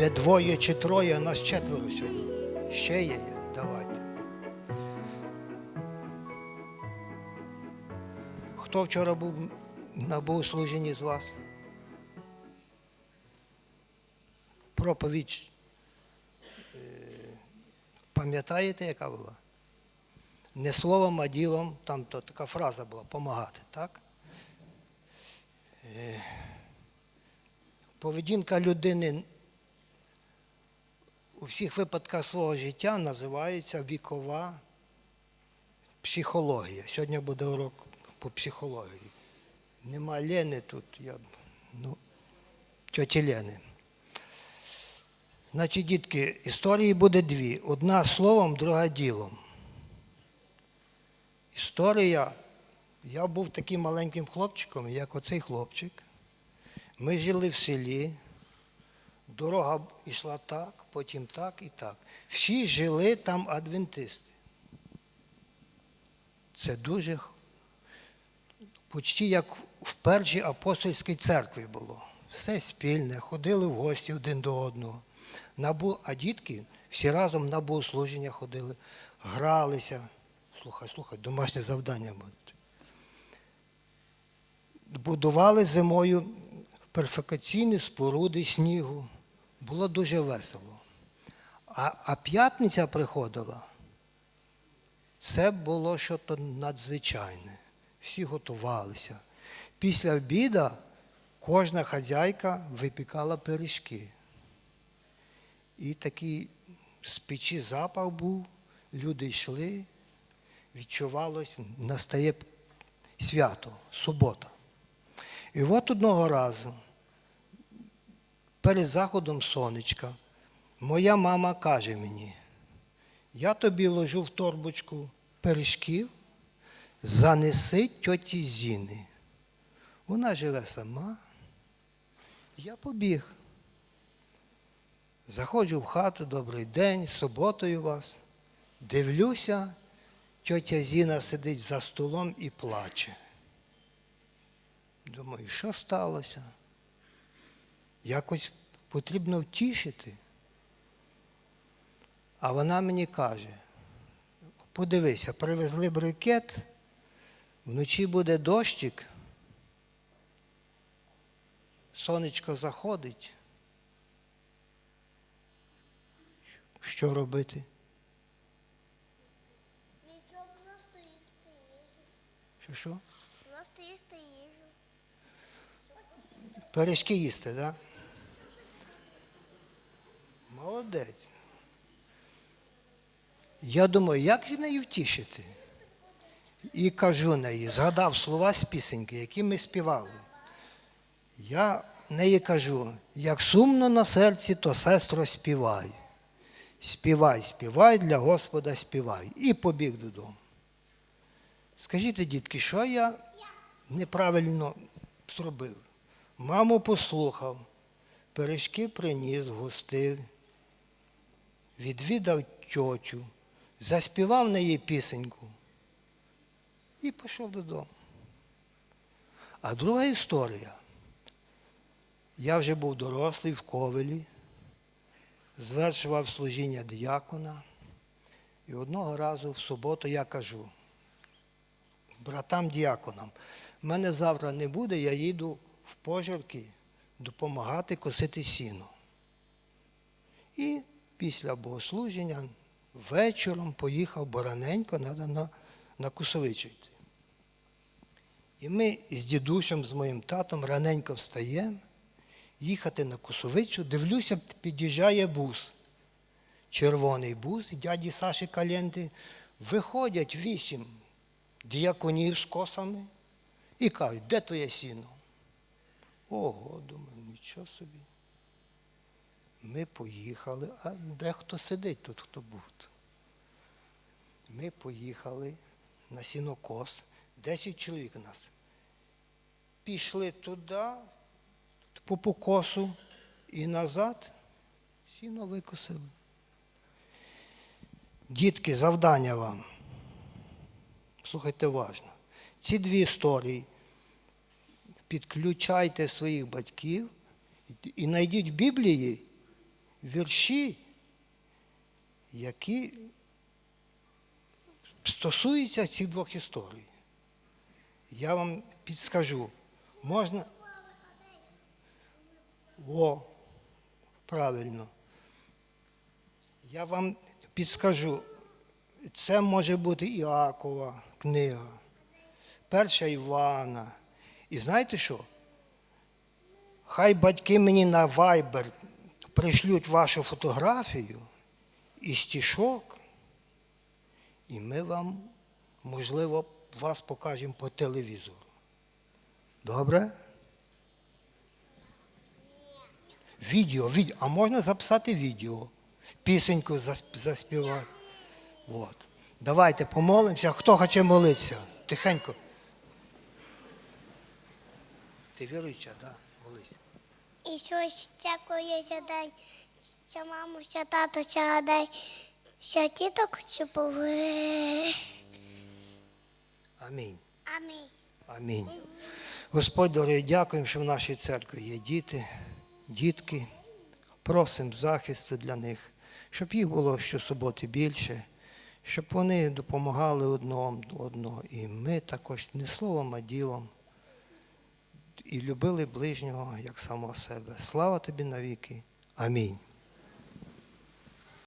Де двоє чи троє, а нас четверо сьогодні. Ще є, давайте. Хто вчора був на богослуженні з вас? Проповідь. е, Пам'ятаєте, яка була? Не словом, а ділом, там то така фраза була помагати, так? Е, Поведінка людини у всіх випадках свого життя називається вікова психологія. Сьогодні буде урок по психології. Нема Лени тут, я, ну, тьоті Лени. Значить, дітки, історії буде дві. Одна словом, друга ділом. Історія. Я був таким маленьким хлопчиком, як оцей хлопчик. Ми жили в селі. Дорога йшла так, потім так і так. Всі жили там адвентисти. Це дуже почти як в першій апостольській церкві було. Все спільне, ходили в гості один до одного. На бу- А дітки всі разом на богослуження ходили, гралися. Слухай, слухай, домашнє завдання буде. Будували зимою перфекційні споруди снігу. Було дуже весело. А, а п'ятниця приходила. Це було щось надзвичайне. Всі готувалися. Після обіда кожна хазяйка випікала пиріжки. І такий з печі запах був, люди йшли, відчувалось, настає свято, субота. І от одного разу, перед заходом сонечка, моя мама каже мені, я тобі ложу в торбочку пиріжків, занеси тьоті Зіни. Вона живе сама. Я побіг. Заходжу в хату, добрий день, суботою вас. Дивлюся, тьотя Зіна сидить за столом і плаче. Думаю, що сталося? Якось потрібно втішити. А вона мені каже, подивися, привезли брикет, вночі буде дощик, сонечко заходить. Що робити? Нічого просто їсти їжу. Що що? Просто їсти їжу. Пиріжки їсти, так? Да? Молодець. Я думаю, як же неї втішити? І кажу неї, згадав слова з пісеньки, які ми співали. Я неї кажу, як сумно на серці, то сестро співай. Співай, співай, для Господа співай. І побіг додому. Скажіть, дітки, що я неправильно зробив? Маму послухав, пиріжки приніс, гостив, відвідав тьотю, заспівав на її пісеньку і пішов додому. А друга історія. Я вже був дорослий в ковелі, звершував служіння діякона, і одного разу в суботу я кажу братам діяконам, мене завтра не буде, я їду в пожарки допомагати косити сіно. І після богослуження вечором поїхав бораненько надо на, на Кусовичу йти. І ми з дідусем, з моїм татом раненько встаємо, їхати на Кусовицю, дивлюся, під'їжджає бус. Червоний бус, дяді Саші Каленти виходять вісім діяконів з косами і кажуть, де твоє сіно? Ого, думаю, нічого собі. Ми поїхали, а дехто сидить тут, хто був. Ми поїхали на сінокос, 10 чоловік нас. Пішли туди, по покосу і назад, сіно викосили. Дітки, завдання вам. Слухайте уважно. Ці дві історії підключайте своїх батьків і знайдіть в Біблії вірші, які стосуються цих двох історій. Я вам підскажу. Можна. О, правильно. Я вам підскажу. Це може бути Іакова книга, перша Івана. І знаєте що? Хай батьки мені на Viber пришлють вашу фотографію і стішок, і ми вам, можливо, вас покажемо по телевізору. Добре? Відео, відео. А можна записати відео, пісеньку заспівати. От. Давайте помолимося. Хто хоче молитися? Тихенько. Ти віруюча, так? Да? Молись. І щось дякую за день, що маму, що тату, що гадай, що тіток, що пови. Амінь. Амінь. Амінь. Господь дорогий, дякуємо, що в нашій церкві є діти, дітки. Просимо захисту для них, щоб їх було щосуботи більше, щоб вони допомагали одному одного. І ми також не словом, а ділом. І любили ближнього як самого себе. Слава тобі навіки. Амінь.